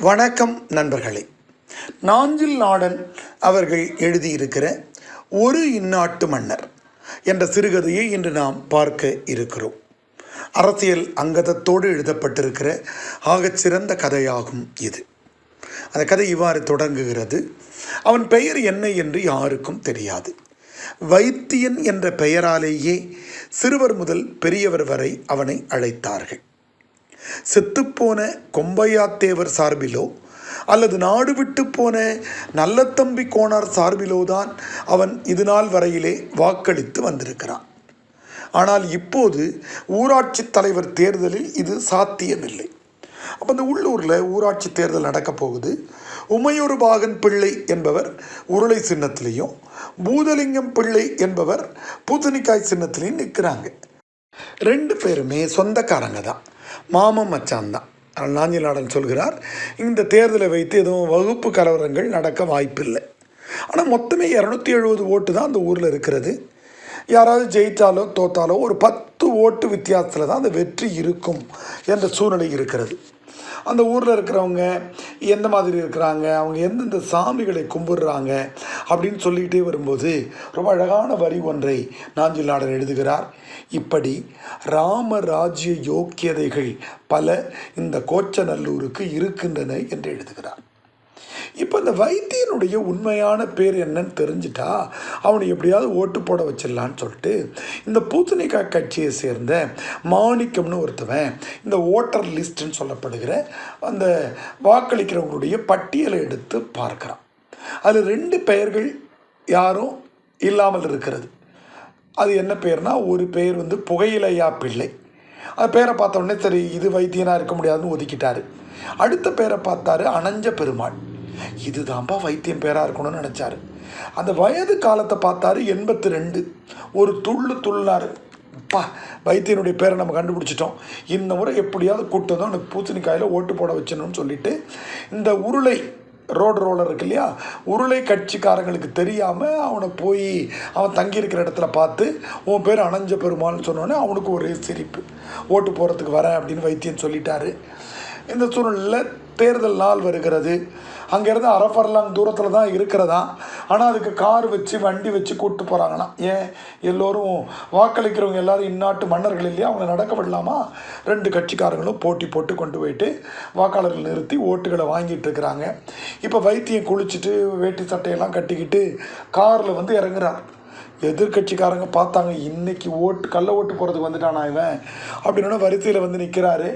வணக்கம் நண்பர்களே. நாஞ்சில் நாடன் அவர்கள் எழுதியிருக்கிற ஒரு இந்நாட்டு மன்னர் என்ற சிறுகதையை இன்று நாம் பார்க்க இருக்கிறோம். அரசியல் அங்கதத்தோடு எழுதப்பட்டிருக்கிற ஆகச்சிறந்த கதையாகும் இது. அந்த கதை இவ்வாறு தொடங்குகிறது. அவன் பெயர் என்ன என்று யாருக்கும் தெரியாது. வைத்தியன் என்ற பெயராலேயே சிறுவர் முதல் பெரியவர் வரை அவனை அழைத்தார்கள். செத்துப்போன கொம்பையாத்தேவர் சார்பிலோ? அல்லது நாடு விட்டு போன நல்லத்தம்பி கோனார் சார்பிலோ தான் அவன் இது நாள் வரையிலே வாக்களித்து வந்திருக்கிறான். ஆனால் இப்போது ஊராட்சி தலைவர் தேர்தலில் இது சாத்தியமில்லை. அப்போ இந்த உள்ளூரில் ஊராட்சி தேர்தல் நடக்கப் போகுது. உமையொரு பாகன் பிள்ளை என்பவர் உருளை சின்னத்திலையும் பூதலிங்கம் பிள்ளை என்பவர் பூசணிக்காய் சின்னத்திலையும் நிற்கிறாங்க ரெண்டு பேருமே சொந்தக்காரங்க தான். மாமன் மச்சான் தான். நாஞ்சிலாடன் சொல்கிறார் இந்த தேர்தலை வைத்து எதுவும் வகுப்பு கலவரங்கள் நடக்க வாய்ப்பில்லை. ஆனால் மொத்தமே இரநூத்தி எழுபது ஓட்டு தான் அந்த ஊரில் இருக்கிறது. யாராவது ஜெயித்தாலோ தோத்தாலோ ஒரு பத்து ஓட்டு வித்தியாசத்தில் தான் அந்த வெற்றி இருக்கும் என்ற சூழ்நிலை இருக்கிறது. அந்த ஊரில் இருக்கிறவங்க எந்த மாதிரி இருக்கிறாங்க? அவங்க எந்தெந்த சாமிகளை கும்பிடுறாங்க? அப்படின்னு சொல்லிக்கிட்டே வரும்போது ரொம்ப அழகான வரி ஒன்றை நாஞ்சில் எழுதுகிறார். இப்படி ராமராஜ்ய யோக்கியதைகள் பல இந்த கோச்சநல்லூருக்கு இருக்கின்றன என்று எழுதுகிறார். இப்போ இந்த வைத்தியனுடைய உண்மையான பேர் என்னன்னு தெரிஞ்சிட்டா அவனை எப்படியாவது ஓட்டு போட வச்சிடலான்னு சொல்லிட்டு இந்த பூசணிக்காய் கட்சியை சேர்ந்த மாணிக்கம்னு ஒருத்தவன் இந்த ஓட்டர் லிஸ்ட்டுன்னு சொல்லப்படுகிற அந்த வாக்களிக்கிறவங்களுடைய பட்டியலை எடுத்து பார்க்குறான். அதில் ரெண்டு பெயர்கள் யாரும் இல்லாமல் இருக்கிறது. அது என்ன பேர்னா ஒரு பெயர் வந்து புகையிலையா பிள்ளை. அந்த பேரை பார்த்த உடனே சரி இது வைத்தியனாக இருக்க முடியாதுன்னு ஒதுக்கிட்டார். அடுத்த பேரை பார்த்தாரு அனஞ்ச பெருமாள். இதுதான்ப்பா வைத்தியம் பேராக இருக்கணும்னு நினச்சாரு. அந்த வயது காலத்தை பார்த்தாரு எண்பத்தி ரெண்டு ஒரு துள்ளு துள்ளாரு. அப்பா வைத்தியனுடைய பேரை நம்ம கண்டுபிடிச்சிட்டோம். இந்த முறை எப்படியாவது கூட்டம் தான் எனக்கு பூசணிக்காயில் ஓட்டு போட வச்சணும்னு சொல்லிட்டு இந்த உருளை ரோடு ரோலர் இருக்கு இல்லையா? உருளை கட்சிக்காரங்களுக்கு தெரியாமல் அவனை போய் அவன் தங்கியிருக்கிற இடத்துல பார்த்து உன் பேர் அணைஞ்ச பெருமாள்னு சொன்னோன்னே அவனுக்கு ஒரே சிரிப்பு. ஓட்டு போகிறதுக்கு வரேன் அப்படின்னு வைத்தியன் சொல்லிட்டாரு. இந்த சூழ்நிலையில் தேர்தல் நாள் வருகிறது. அங்கேருந்து அரஃபர்லாங் தூரத்தில் தான் இருக்கிறதா? ஆனால் அதுக்கு கார் வச்சு வண்டி வச்சு கூப்பிட்டு போகிறாங்கன்னா ஏன்? எல்லோரும் வாக்களிக்கிறவங்க எல்லாரும் இந்நாட்டு மன்னர்கள் இல்லையா? அவங்க நடக்க விடலாமா? ரெண்டு கட்சிக்காரங்களும் போட்டி போட்டு கொண்டு போயிட்டு வாக்காளர்கள் நிறுத்தி ஓட்டுகளை வாங்கிட்டு இருக்கிறாங்க. இப்போ வைத்தியம் குளிச்சுட்டு வேட்டி சட்டையெல்லாம் கட்டிக்கிட்டு காரில் வந்து இறங்குறார். எதிர்கட்சிக்காரங்க பார்த்தாங்க இன்றைக்கி ஓட்டு கள்ள ஓட்டு போகிறதுக்கு வந்துட்டானா இவன்? அப்படின்னா வரிசையில் வந்து நிற்கிறாரு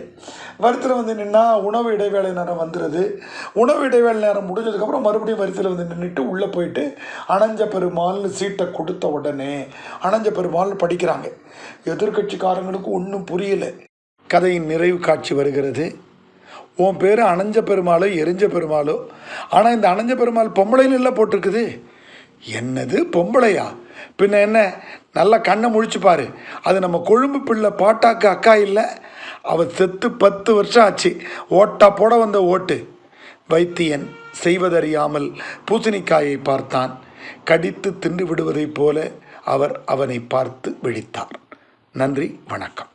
வரிசையில் வந்து நின்னா உணவு இடைவேளை நேரம் வந்துடுது உணவு இடைவேளை நேரம் முடிஞ்சதுக்கப்புறம் மறுபடியும் வரிசையில் வந்து நின்றுட்டு உள்ளே போயிட்டு அணஞ்ச பெருமாள்னு சீட்டை கொடுத்த உடனே அணஞ்ச பெருமாள்னு படிக்கிறாங்க. எதிர்கட்சிக்காரங்களுக்கு ஒன்றும் புரியலை. கதையின் நிறைவு காட்சி வருகிறது. உன் பேர் அணைஞ்ச பெருமாளோ எரிஞ்ச பெருமாளோ? ஆனால் இந்த அணைஞ்ச பெருமாள் பொம்பளைன்னு இல்லை போட்டிருக்குது. என்னது பொம்பளையா? பின்ன என்ன? நல்லா கண்ணை முழிச்சு பாரு. அது நம்ம கொழும்பு பிள்ளை பாட்டாக்கு அக்கா இல்லை. அவள் செத்து பத்து வருஷம் ஆச்சு. ஓட்டா போட வந்த ஓட்டு. வைத்தியன் செய்வதறியாமல் பூசணிக்காயை பார்த்தான். கடித்து தின்று விடுவதைப் போல அவர் அவனை பார்த்து விழித்தார். நன்றி வணக்கம்.